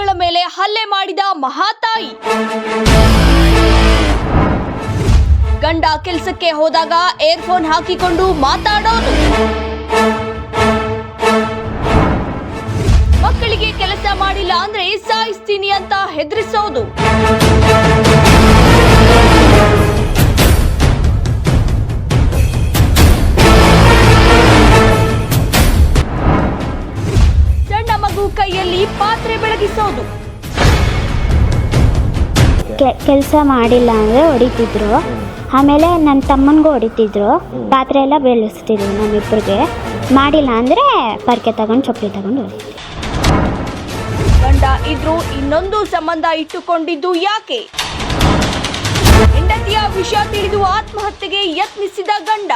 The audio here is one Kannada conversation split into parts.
ಮಕ್ಕಳ ಮೇಲೆ ಹಲ್ಲೆ ಮಾಡಿದ ಮಹಾತಾಯಿ. ಗಂಡ ಕೆಲಸಕ್ಕೆ ಹೋದಾಗ ಏರ್ಫೋನ್ ಹಾಕಿಕೊಂಡು ಮಾತಾಡೋದು. ಮಕ್ಕಳಿಗೆ ಕೆಲಸ ಮಾಡಿಲ್ಲ ಅಂದ್ರೆ ಸಾಯಿಸ್ತೀನಿ ಅಂತ ಹೆದರಿಸೋದು. ಮಗು ಕೈಯಲ್ಲಿ ಪಾತ್ರೆ ಬೆಳಗಿಸೋದು. ಕೆಲಸ ಮಾಡಿಲ್ಲ ಅಂದರೆ ಹೊಡಿತಿದ್ರು. ಆಮೇಲೆ ನನ್ನ ತಮ್ಮನಿಗೂ ಹೊಡಿತಿದ್ರು. ಪಾತ್ರೆ ಎಲ್ಲ ಬೆಳೆಸ್ತಿದ್ರು ನಮ್ಮಿಬ್ಬರಿಗೆ ಮಾಡಿಲ್ಲ ಅಂದರೆ ಪರ್ಕೆ ತಗೊಂಡು ಚಪ್ಪಲಿ ತಗೊಂಡು ಹೊಡಿತಿದ್ರು. ಗಂಡ ಇದ್ರು ಇನ್ನೊಂದು ಸಂಬಂಧ ಇಟ್ಟುಕೊಂಡಿದ್ದು ಯಾಕೆ? ಹೆಂಡತಿಯ ವಿಷಯ ತಿಳಿದು ಆತ್ಮಹತ್ಯೆಗೆ ಯತ್ನಿಸಿದ ಗಂಡ.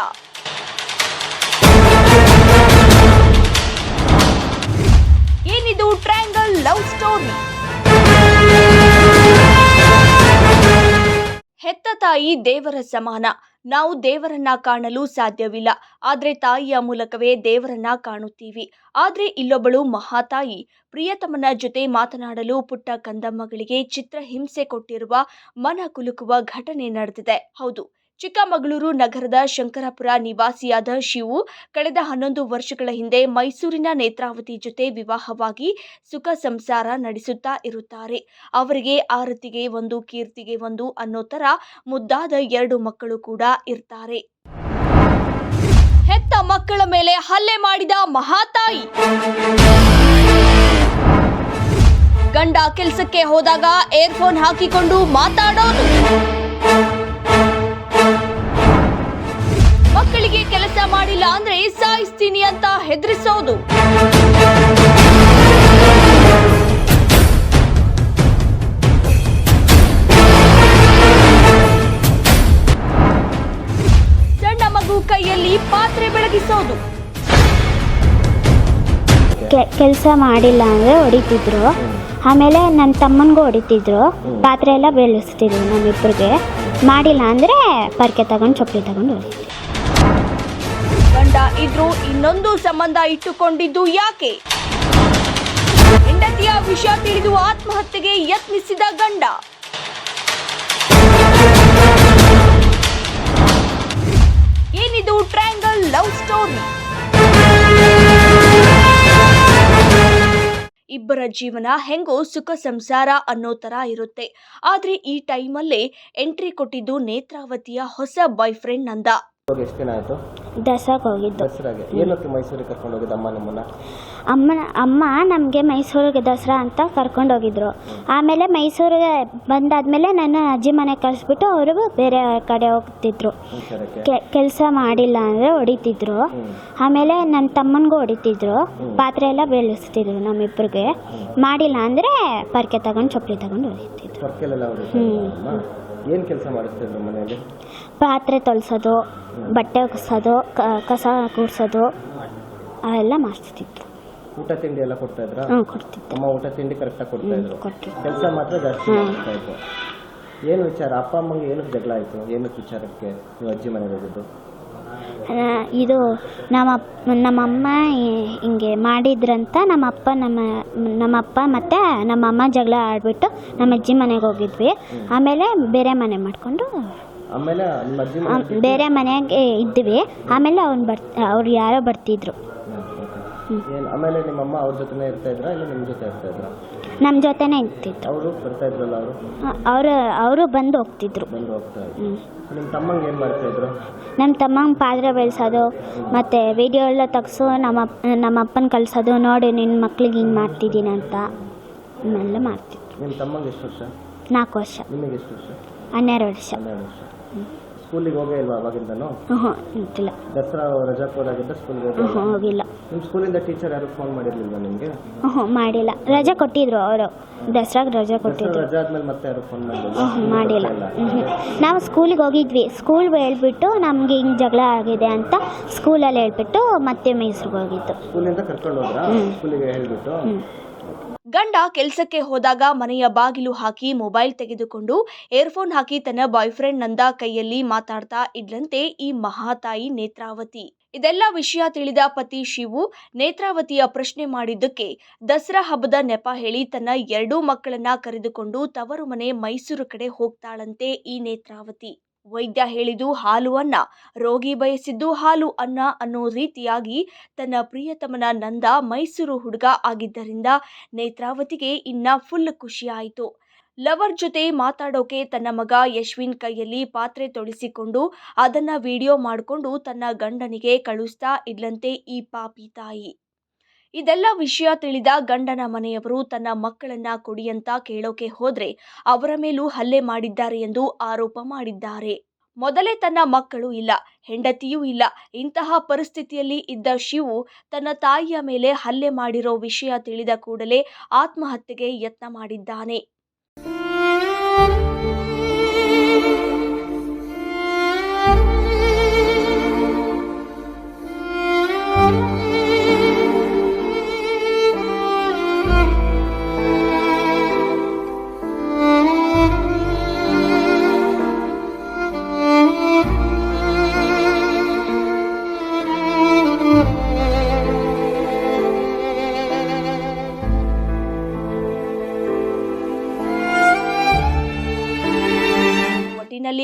ತಾಯಿ ದೇವರ ಸಮಾನ. ನಾವು ದೇವರನ್ನ ಕಾಣಲು ಸಾಧ್ಯವಿಲ್ಲ. ಆದರೆ ತಾಯಿಯ ಮೂಲಕವೇ ದೇವರನ್ನ ಕಾಣುತ್ತೀವಿ. ಆದರೆ ಇಲ್ಲೊಬ್ಬಳು ಮಹಾತಾಯಿ. ಪ್ರಿಯತಮನ ಜೊತೆ ಮಾತನಾಡಲು ಪುಟ್ಟ ಕಂದಮ್ಮಗಳಿಗೆ ಚಿತ್ರ ಹಿಂಸೆ ಕೊಟ್ಟಿರುವ ಮನ ಕುಲುಕುವ ಘಟನೆ ನಡೆದಿದೆ. ಹೌದು. ಚಿಕ್ಕಮಗಳೂರು ನಗರದ ಶಂಕರಪುರ ನಿವಾಸಿಯಾದ ಶಿವು ಕಳೆದ ಹನ್ನೊಂದು ವರ್ಷಗಳ ಹಿಂದೆ ಮೈಸೂರಿನ ನೇತ್ರಾವತಿ ಜೊತೆ ವಿವಾಹವಾಗಿ ಸುಖ ಸಂಸಾರ ನಡೆಸುತ್ತಾ ಇರುತ್ತಾರೆ. ಅವರಿಗೆ ಆರತಿಗೆ ಒಂದು, ಕೀರ್ತಿಗೆ ಒಂದು ಅನ್ನೋ ಥರ ಮುದ್ದಾದ ಎರಡು ಮಕ್ಕಳು ಕೂಡ ಇರ್ತಾರೆ. ಹೆತ್ತ ಮಕ್ಕಳ ಮೇಲೆ ಹಲ್ಲೆ ಮಾಡಿದ ಮಹಾತಾಯಿ! ಗಂಡ ಕೆಲಸಕ್ಕೆ ಹೋದಾಗ ಏರ್ಫೋನ್ ಹಾಕಿಕೊಂಡು ಮಾತಾಡೋದು. ಮಕ್ಕಳಿಗೆ ಕೆಲಸ ಮಾಡಿಲ್ಲ ಅಂದ್ರೆ ಸಾಯಿಸ್ತೀನಿ ಅಂತ ಹೆದರಿಸೋದು. ಸಣ್ಣ ಮಗು ಕೈಯಲ್ಲಿ ಪಾತ್ರೆ ಬೆಳಗಿಸೋದು. ಕೆಲಸ ಮಾಡಿಲ್ಲ ಅಂದರೆ ಹೊಡಿತಿದ್ರು. ಆಮೇಲೆ ನನ್ನ ತಮ್ಮನಿಗೂ ಹೊಡಿತಿದ್ರು. ಪಾತ್ರೆ ಎಲ್ಲ ಬೆಳೆಸ್ತಿದ್ರು ನಮ್ಮಿಬ್ಬರಿಗೆ ಮಾಡಿಲ್ಲ ಅಂದರೆ ಪರ್ಕೆ ತಗೊಂಡು ಚಪ್ಪಲಿ ತಗೊಂಡು ಹೊಡಿತಿದ್ರು. ಗಂಡ ಇದ್ರು ಇನ್ನೊಂದು ಸಂಬಂಧ ಇಟ್ಟುಕೊಂಡಿದ್ದು ಯಾಕೆ? ಹೆಂಡತಿಯ ವಿಷ ತಿಳಿದು ಆತ್ಮಹತ್ಯೆಗೆ ಯತ್ನಿಸಿದ ಗಂಡ. ಏನಿದು ಟ್ರ್ಯಾಂಗಲ್ ಲವ್ ಸ್ಟೋರಿ? ಇಬ್ಬರ ಜೀವನ ಹೆಂಗೋ ಸುಖ ಸಂಸಾರ ಅನ್ನೋ ಥರ ಇರುತ್ತೆ. ಆದ್ರೆ ಈ ಟೈಮಲ್ಲೇ ಎಂಟ್ರಿ ಕೊಟ್ಟಿದ್ದು ನೇತ್ರಾವತಿಯ ಹೊಸ ಬಾಯ್ ಫ್ರೆಂಡ್ ನಂದ. ಎಷ್ಟು ದಿನ ಆಯಿತು? ದಸರಾಗೆ ಹೋಗಿದ್ದು. ದಸರಾಗೆ. ಏನಕ್ಕೆ ಮೈಸೂರಿಗೆ ಕರ್ಕೊಂಡು ಹೋಗಿದ್ದು ಅಮ್ಮ ನಿಮ್ಮನ್ನ? ಅಮ್ಮನ ಅಮ್ಮ ನಮಗೆ ಮೈಸೂರಿಗೆ ದಸರಾ ಅಂತ ಕರ್ಕೊಂಡು ಹೋಗಿದ್ರು. ಆಮೇಲೆ ಮೈಸೂರಿಗೆ ಬಂದಾದ್ಮೇಲೆ ನನ್ನ ಅಜ್ಜಿ ಮನೆಗೆ ಕಳಿಸ್ಬಿಟ್ಟು ಅವರು ಬೇರೆ ಕಡೆ ಹೋಗ್ತಿದ್ರು. ಕೆಲಸ ಮಾಡಿಲ್ಲ ಅಂದರೆ ಹೊಡಿತಿದ್ರು. ಆಮೇಲೆ ನನ್ನ ತಮ್ಮನಿಗೂ ಹೊಡಿತಿದ್ರು. ಪಾತ್ರೆ ಎಲ್ಲ ಬೆಳೆಸ್ತಿದ್ರು ನಮ್ಮಿಬ್ಬರಿಗೆ ಮಾಡಿಲ್ಲ ಅಂದರೆ ಪರ್ಕೆ ತಗೊಂಡು ಚಪ್ಪಲಿ ತಗೊಂಡು ಹೊಡಿತಿದ್ರು. ಅಮ್ಮ? ಏನು ಕೆಲಸ ಮಾಡಿಸ್ತಿದ್ರು ಮನೆಯಲ್ಲಿ? ಪಾತ್ರೆ ತೊಳ್ಸೋದು ಬಟ್ಟೆ ಒಗ್ಸೋದು ಕಸ ಗುಡಿಸೋದು ಅವೆಲ್ಲ ಮಾಡಿಸ್ತಿತ್ತು ಊಟ ತಿಂಡಿ ಎಲ್ಲ ಕೊಡ್ತಾ ಇದ್ರ? ಹ್ಞೂ ಅಮ್ಮ ಊಟ ತಿಂಡಿ ಕರೆಕ್ಟಾಗಿ ಕೊಡ್ತಾ ಇದ್ರು. ಕೆಲಸ ಮಾತ್ರ ಜಾಸ್ತಿ ಮಾಡ್ತಾ ಇದ್ರು. ಏನು ವಿಚಾರ? ಅಪ್ಪ ಅಮ್ಮಂಗೆ ಏನಕ್ಕೆ ಜಗಳ ಆಯಿತು? ಏನಕ್ಕೆ ವಿಚಾರಕ್ಕೆ ನೀವು ಅಜ್ಜಿ ಮನೆಗೆ ಹೋಗಿದ್ದು? ಇದು ನಮ್ಮ ನಮ್ಮಮ್ಮ ಅಮ್ಮ ಹಿಂಗೆ ಮಾಡಿದ್ರಂತ ನಮ್ಮಪ್ಪ ನಮ್ಮ ನಮ್ಮಪ್ಪ ಮತ್ತು ನಮ್ಮಮ್ಮ ಜಗಳ ಆಡಿಬಿಟ್ಟು ನಮ್ಮ ಅಜ್ಜಿ ಮನೆಗೆ ಹೋಗಿದ್ವಿ. ಆಮೇಲೆ ಬೇರೆ ಮನೆ ಮಾಡಿಕೊಂಡು ನಿಮ್ಮ ಬೇರೆ ಮನೆಗೆ ಇದ್ವಿ. ಆಮೇಲೆ ಅವ್ನು ಬರ್ ಅವ್ರು ಯಾರೋ ಬರ್ತಿದ್ರು. ಏನು ಆಮೇಲೆ ನಿಮ್ಮಮ್ಮ ಅವ್ರ ಜೊತೆನೇ ಇರ್ತಾ ಇದ್ರ ಇಲ್ಲ ನಿಮ್ಮ ಜೊತೆ ಇರ್ತಾ ಇದ್ರ? ನಮ್ಮ ಜೊತೆನೇ ಇರ್ತಿದ್ರು. ಅವರು ಬರ್ತಾ ಇದ್ರಲ್ಲ ಅವರು? ಅವರು ಅವರು ಬಂದು ಹೋಗ್ತಿದ್ರು. ಬಂದು ಹೋಗ್ತಾ ಇದ್ರು. ನಿಮ್ಮ ತಮ್ಮಂಗೆ ಏನು ಮಾಡ್ತಾ ಇದ್ರು? ನಮ್ಮ ತಮ್ಮಂಗೆ ಪಾತ್ರೆ ಬೆಳೆಸೋದು ಮತ್ತು ವಿಡಿಯೋ ಎಲ್ಲ ತೆಗ್ಸು ನಮ್ಮ ಅಪ್ಪ- ನಮ್ಮ ಅಪ್ಪನ ಕಲ್ಸೋದು ನೋಡಿ ನಿನ್ನ ಮಕ್ಳಿಗೆ ಹಿಂಗೆ ಮಾಡ್ತಿದ್ದೀನಿ ಅಂತ ಎಲ್ಲ ಮಾಡ್ತಿದ್ರು. ನಿಮ್ಮ ತಮ್ಮಂಗೆ ಎಷ್ಟು ವರ್ಷ? ನಾಲ್ಕು ವರ್ಷ. ನಿಮಗೆ ಎಷ್ಟು ವರ್ಷ? ಹನ್ನೆರಡು ವರ್ಷ. ಹನ್ನೆರಡು ವರ್ಷ. ಸ್ಕೂಲಿಗೆ ಹೋಗೇ ಇಲ್ವಾ ಅವಾಗಿಂದನು? ಹ್ಞೂ ಗೊತ್ತಿಲ್ಲ ದಸರಾ ರಜಾಕ್ಕೆ ಹೋದಾಗಿದ್ದ ಸ್ಕೂಲ್ಗೆ ಹೋಗಿ ಹ್ಞೂ ಹೋಗಿಲ್ಲ. ನಿಮ್ಮ ಸ್ಕೂಲಿಂದ ಟೀಚರ್ ಯಾರು ಫೋನ್ ಮಾಡಿರ್ಲಿಲ್ವಾ ನಿಮಗೆ? ಹ್ಞೂ ಮಾಡಿಲ್ಲ. ರಜೆ ಕೊಟ್ಟಿದ್ರು ಅವರು. ದಸರಾಗೆ ರಜೆ ಕೊಟ್ಟಿದ್ರು. ರಜಾ ಆದ್ಮೇಲೆ ಮತ್ತೆ ಯಾರು ಫೋನ್ ಮಾಡಿಲ್ಲ. ಹ್ಞೂ ಮಾಡಿಲ್ಲ ಹ್ಞೂ ನಾವು ಸ್ಕೂಲಿಗೆ ಹೋಗಿದ್ವಿ. ಸ್ಕೂಲ್ ಹೇಳ್ಬಿಟ್ಟು ನಮಗೆ ಹಿಂಗೆ ಜಗಳ ಆಗಿದೆ ಅಂತ ಸ್ಕೂಲಲ್ಲಿ ಹೇಳ್ಬಿಟ್ಟು ಮತ್ತೆ ಮೈಸೂರಿಗೆ ಹೋಗಿತ್ತು ಸ್ಕೂಲಿಂದ ಕರ್ಕೊಂಡು ಹೋದ್ರಾ? ಸ್ಕೂಲಿಗೆ ಹೇಳ್ಬಿಟ್ಟು? ಗಂಡ ಕೆಲಸಕ್ಕೆ ಹೋದಾಗ ಮನೆಯ ಬಾಗಿಲು ಹಾಕಿ ಮೊಬೈಲ್ ತೆಗೆದುಕೊಂಡು ಏರ್ಫೋನ್ ಹಾಕಿ ತನ್ನ ಬಾಯ್ ಫ್ರೆಂಡ್ ನಂದ ಕೈಯಲ್ಲಿ ಮಾತಾಡ್ತಾ ಇದ್ಲಂತೆ ಈ ಮಹಾತಾಯಿ ನೇತ್ರಾವತಿ. ಇದೆಲ್ಲ ವಿಷಯ ತಿಳಿದ ಪತಿ ಶಿವು ನೇತ್ರಾವತಿಯ ಪ್ರಶ್ನೆ ಮಾಡಿದ್ದಕ್ಕೆ ದಸರಾ ಹಬ್ಬದ ನೆಪ ಹೇಳಿ ತನ್ನ ಎರಡೂ ಮಕ್ಕಳನ್ನ ಕರೆದುಕೊಂಡು ತವರು ಮನೆ ಮೈಸೂರು ಕಡೆ ಹೋಗ್ತಾಳಂತೆ ಈ ನೇತ್ರಾವತಿ. ವೈದ್ಯ ಹೇಳಿದು ಹಾಲು ಅನ್ನ, ರೋಗಿ ಬಯಸಿದ್ದು ಹಾಲು ಅನ್ನ ಅನ್ನೋ ರೀತಿಯಾಗಿ ತನ್ನ ಪ್ರಿಯತಮನ ನಂದ ಮೈಸೂರು ಹುಡುಗ ಆಗಿದ್ದರಿಂದ ನೇತ್ರಾವತಿಗೆ ಇನ್ನ ಫುಲ್ ಖುಷಿಯಾಯಿತು ಲವರ್ ಜೊತೆ ಮಾತಾಡೋಕೆ ತನ್ನ ಮಗ ಯಶ್ವಿನ್ ಕೈಯಲ್ಲಿ ಪಾತ್ರೆ ತೊಳಿಸಿಕೊಂಡು ಅದನ್ನ ವಿಡಿಯೋ ಮಾಡಿಕೊಂಡು ತನ್ನ ಗಂಡನಿಗೆ ಕಳುಹಿಸ್ತಾ ಇದ್ಲಂತೆ ಈ ಪಾಪಿ ತಾಯಿ. ಇದೆಲ್ಲ ವಿಷಯ ತಿಳಿದ ಗಂಡನ ಮನೆಯವರು ತನ್ನ ಮಕ್ಕಳನ್ನ ಕೊಡಿಯಂತ ಕೇಳೋಕೆ ಹೋದ್ರೆ ಅವರ ಮೇಲೂ ಹಲ್ಲೆ ಮಾಡಿದ್ದಾರೆ ಎಂದು ಆರೋಪ ಮಾಡಿದ್ದಾರೆ. ಮೊದಲೇ ತನ್ನ ಮಕ್ಕಳು ಇಲ್ಲ, ಹೆಂಡತಿಯೂ ಇಲ್ಲ, ಇಂತಹ ಪರಿಸ್ಥಿತಿಯಲ್ಲಿ ಇದ್ದ ಶಿವು ತನ್ನ ತಾಯಿಯ ಮೇಲೆ ಹಲ್ಲೆ ಮಾಡಿರೋ ವಿಷಯ ತಿಳಿದ ಕೂಡಲೇ ಆತ್ಮಹತ್ಯೆಗೆ ಯತ್ನ ಮಾಡಿದ್ದಾನೆ. Thank you.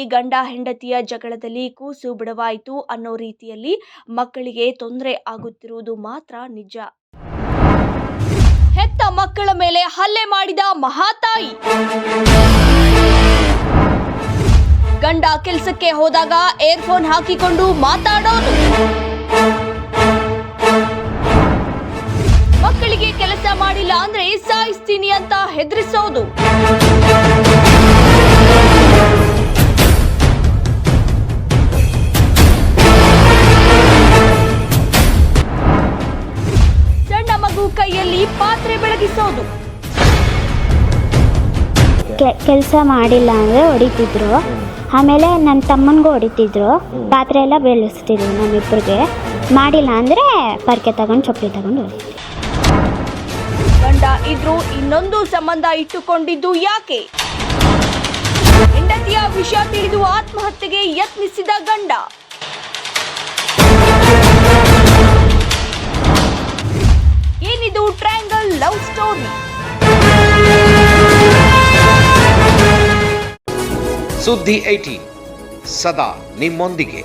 ಒಟ್ಟಿನಲ್ಲಿ ಗಂಡ ಹೆಂಡತಿಯ ಜಗಳದಲ್ಲಿ ಕೂಸು ಬಿಡವಾಯಿತು ಅನ್ನೋ ರೀತಿಯಲ್ಲಿ ಮಕ್ಕಳಿಗೆ ತೊಂದರೆ ಆಗುತ್ತಿರುವುದು ಮಾತ್ರ ನಿಜ. ಹೆತ್ತ ಮಕ್ಕಳ ಮೇಲೆ ಹಲ್ಲೆ ಮಾಡಿದ ಮಹಾತಾಯಿ. ಗಂಡ ಕೆಲಸಕ್ಕೆ ಹೋದಾಗ ಏರ್ಫೋನ್ ಹಾಕಿಕೊಂಡು ಮಾತಾಡೋದು. ಮಕ್ಕಳಿಗೆ ಕೆಲಸ ಮಾಡಿಲ್ಲ ಅಂದ್ರೆ ಸಾಯಿಸ್ತೀನಿ ಅಂತ ಹೆದರಿಸೋದು. ಮಗು ಕೈಯಲ್ಲಿ ಪಾತ್ರೆ ಬೆಳಗಿಸೋದು. ಕೆಲಸ ಮಾಡಿಲ್ಲ ಅಂದರೆ ಹೊಡಿತಿದ್ರು. ಆಮೇಲೆ ನನ್ನ ತಮ್ಮನಿಗೂ ಹೊಡಿತಿದ್ರು. ಪಾತ್ರೆ ಎಲ್ಲ ಬೆಳೆಸ್ತಿದ್ರು ನಮ್ಮಿಬ್ಬರಿಗೆ ಮಾಡಿಲ್ಲ ಅಂದರೆ ಪರ್ಕೆ ತಗೊಂಡು ಚಪ್ಪಲಿ ತಗೊಂಡು ಹೊಡಿತಿದ್ರು. ಗಂಡ ಇದ್ರು ಇನ್ನೊಂದು ಸಂಬಂಧ ಇಟ್ಟುಕೊಂಡಿದ್ದು ಯಾಕೆ? ಹೆಂಡತಿಯ ವಿಷಯ ತಿಳಿದು ಆತ್ಮಹತ್ಯೆಗೆ ಯತ್ನಿಸಿದ ಗಂಡ. Love story. ಸುದ್ದಿ ಏಟೀನ್ ಸದಾ ನಿಮ್ಮೊಂದಿಗೆ.